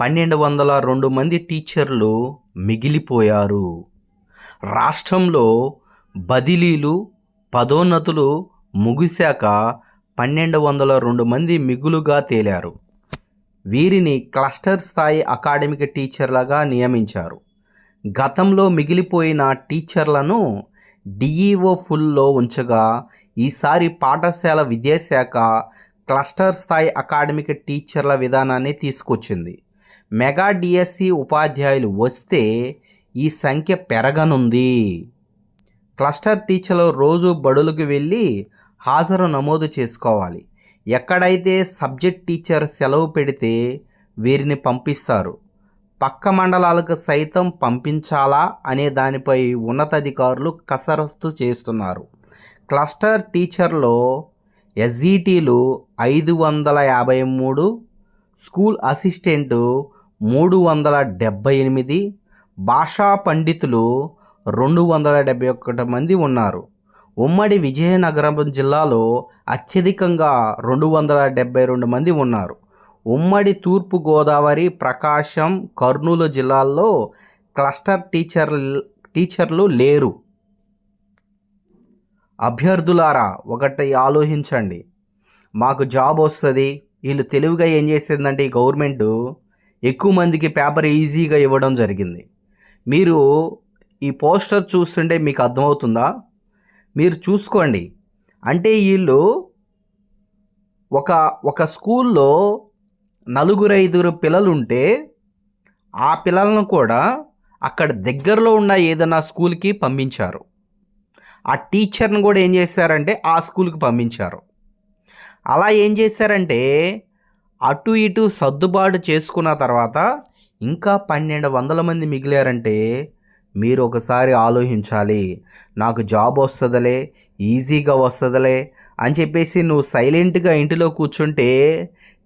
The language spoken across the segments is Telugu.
పన్నెండు వందల రెండు మంది టీచర్లు మిగిలిపోయారు. రాష్ట్రంలో బదిలీలు పదోన్నతులు ముగిశాక పన్నెండు వందల రెండు మంది మిగులుగా తేలారు. వీరిని క్లస్టర్ స్థాయి అకాడమిక్ టీచర్లుగా నియమించారు. గతంలో మిగిలిపోయిన టీచర్లను డిఈఓ ఫుల్లో ఉంచగా ఈసారి పాఠశాల విద్యాశాఖ క్లస్టర్ స్థాయి అకాడమిక్ టీచర్ల విధానాన్ని తీసుకొచ్చింది. మెగా డిఎస్సి ఉపాధ్యాయులు వస్తే ఈ సంఖ్య పెరగనుంది. క్లస్టర్ టీచర్లు రోజు బడులకు వెళ్ళి హాజరు నమోదు చేసుకోవాలి. ఎక్కడైతే సబ్జెక్ట్ టీచర్ సెలవు పెడితే వీరిని పంపిస్తారు. పక్క మండలాలకు సైతం పంపించాలా అనే దానిపై ఉన్నతాధికారులు కసరత్తు చేస్తున్నారు. క్లస్టర్ టీచర్లో ఎస్ఈటీలు ఐదు వందల యాభై మూడు స్కూల్ అసిస్టెంటు మూడు వందల డెబ్భై ఎనిమిది భాషా పండితులు రెండు వందల డెబ్భై ఒకటి మంది ఉన్నారు. ఉమ్మడి విజయనగరం జిల్లాలో అత్యధికంగా రెండు వందల డెబ్భై రెండు మంది ఉన్నారు. ఉమ్మడి తూర్పు గోదావరి ప్రకాశం కర్నూలు జిల్లాల్లో క్లస్టర్ టీచర్ టీచర్లు లేరు. అభ్యర్థులారా ఒకటి ఆలోచించండి. మాకు జాబ్ వస్తుంది వీళ్ళు తెలివిగా ఏం చేసిందంటే ఈ గవర్నమెంట్ ఎక్కువ మందికి పేపర్ ఈజీగా ఇవ్వడం జరిగింది. మీరు ఈ పోస్టర్ చూస్తుంటే మీకు అర్థమవుతుందా? మీరు చూసుకోండి. అంటే వీళ్ళు ఒక ఒక స్కూల్లో నలుగురు ఐదుగురు పిల్లలు ఉంటే ఆ పిల్లలను కూడా అక్కడ దగ్గరలో ఉన్న ఏదైనా స్కూల్కి పంపించారు. ఆ టీచర్ని కూడా ఏం చేశారంటే ఆ స్కూల్కి పంపించారు. అలా ఏం చేశారంటే అటు ఇటు సర్దుబాటు చేసుకున్న తర్వాత ఇంకా పన్నెండు వందల మంది మిగిలారంటే మీరు ఒకసారి ఆలోచించాలి. నాకు జాబ్ వస్తుందిలే ఈజీగా వస్తుందిలే అని చెప్పేసి నువ్వు సైలెంట్గా ఇంటిలో కూర్చుంటే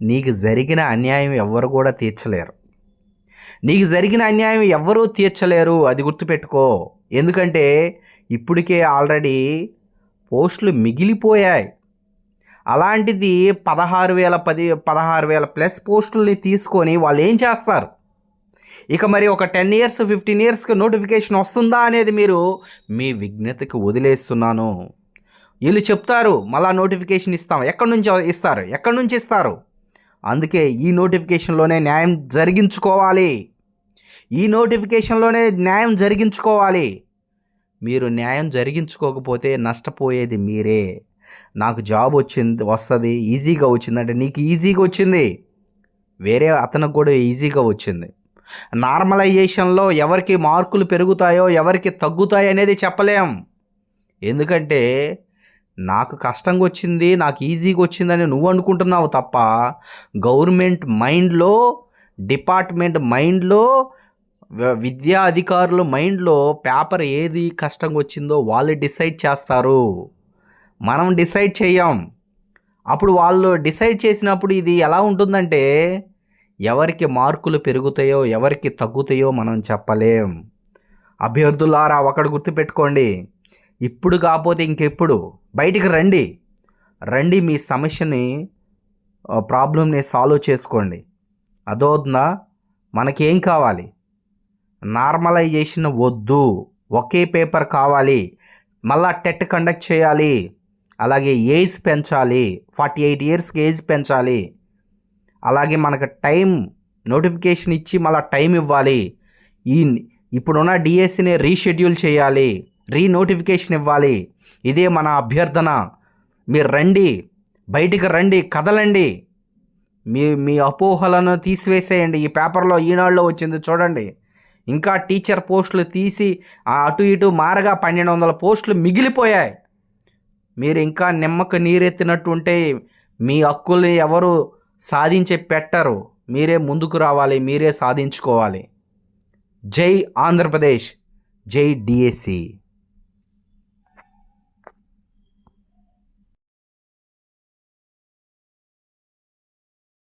నీకు జరిగిన అన్యాయం ఎవ్వరు కూడా తీర్చలేరు. నీకు జరిగిన అన్యాయం ఎవ్వరూ తీర్చలేరు అది గుర్తుపెట్టుకో. ఎందుకంటే ఇప్పటికే ఆల్రెడీ పోస్టులు మిగిలిపోయాయి. అలాంటిది పదహారు వేల పది పదహారు వేల ప్లస్ పోస్టుల్ని తీసుకొని వాళ్ళు ఏం చేస్తారు? ఇక మరి ఒక టెన్ ఇయర్స్ ఫిఫ్టీన్ ఇయర్స్కి నోటిఫికేషన్ వస్తుందా అనేది మీరు మీ విజ్ఞతకి వదిలేస్తున్నాను. వీళ్ళు చెప్తారు మళ్ళా నోటిఫికేషన్ ఇస్తాం. ఎక్కడి నుంచి ఇస్తారు? ఎక్కడి నుంచి ఇస్తారు? అందుకే ఈ నోటిఫికేషన్లోనే న్యాయం జరిగించుకోవాలి. ఈ నోటిఫికేషన్లోనే న్యాయం జరిగించుకోవాలి. మీరు న్యాయం జరిగించుకోకపోతే నష్టపోయేది మీరే. నాకు జాబ్ వచ్చింది వస్తుంది ఈజీగా వచ్చిందంటే నీకు ఈజీగా వచ్చింది. వేరే అతనికి కూడా ఈజీగా వచ్చింది. నార్మలైజేషన్లో ఎవరికి మార్కులు పెరుగుతాయో ఎవరికి తగ్గుతాయో అనేది చెప్పలేం. ఎందుకంటే నాకు కష్టంగా వచ్చింది నాకు ఈజీగా వచ్చిందని నువ్వు అనుకుంటున్నావు తప్ప గవర్నమెంట్ మైండ్లో డిపార్ట్మెంట్ మైండ్లో విద్యా అధికారుల మైండ్లో పేపర్ ఏది కష్టంగా వచ్చిందో వాళ్ళు డిసైడ్ చేస్తారు. మనం డిసైడ్ చేయం. అప్పుడు వాళ్ళు డిసైడ్ చేసినప్పుడు ఇది ఎలా ఉంటుందంటే ఎవరికి మార్కులు పెరుగుతాయో ఎవరికి తగ్గుతాయో మనం చెప్పలేం. అభ్యర్థులారా ఒకటి గుర్తుపెట్టుకోండి. ఇప్పుడు కాకపోతే ఇంకెప్పుడు? బయటికి రండి. రండి మీ సమస్యని ప్రాబ్లమ్ని సాల్వ్ చేసుకోండి. అదోద్నా మనకేం కావాలి? నార్మలైజేషన్ వద్దు. ఒకే పేపర్ కావాలి. మళ్ళా టెట్ కండక్ట్ చేయాలి. అలాగే ఏజ్ పెంచాలి. ఫార్టీ ఎయిట్ ఇయర్స్కి ఏజ్ పెంచాలి. అలాగే మనకు టైం నోటిఫికేషన్ ఇచ్చి మళ్ళీ టైం ఇవ్వాలి. ఈ ఇప్పుడున్న డిఎస్సిని రీషెడ్యూల్ చేయాలి. రీనోటిఫికేషన్ ఇవ్వాలి. ఇదే మన అభ్యర్థన. మీరు రండి. బయటికి రండి. కదలండి. మీ మీ అపోహలను తీసివేసేయండి. ఈ పేపర్లో ఈనాడులో వచ్చింది చూడండి. ఇంకా టీచర్ పోస్టులు తీసి అటు ఇటు మారగా పన్నెండు వందల పోస్టులు మిగిలిపోయాయి. మీరు ఇంకా నిమ్మక నీరెత్తినట్టు ఉంటే మీ హక్కుల్ని ఎవరు సాధించి పెట్టరు. మీరే ముందుకు రావాలి మీరే సాధించుకోవాలి. జై ఆంధ్రప్రదేశ్. జై డిఎస్సి.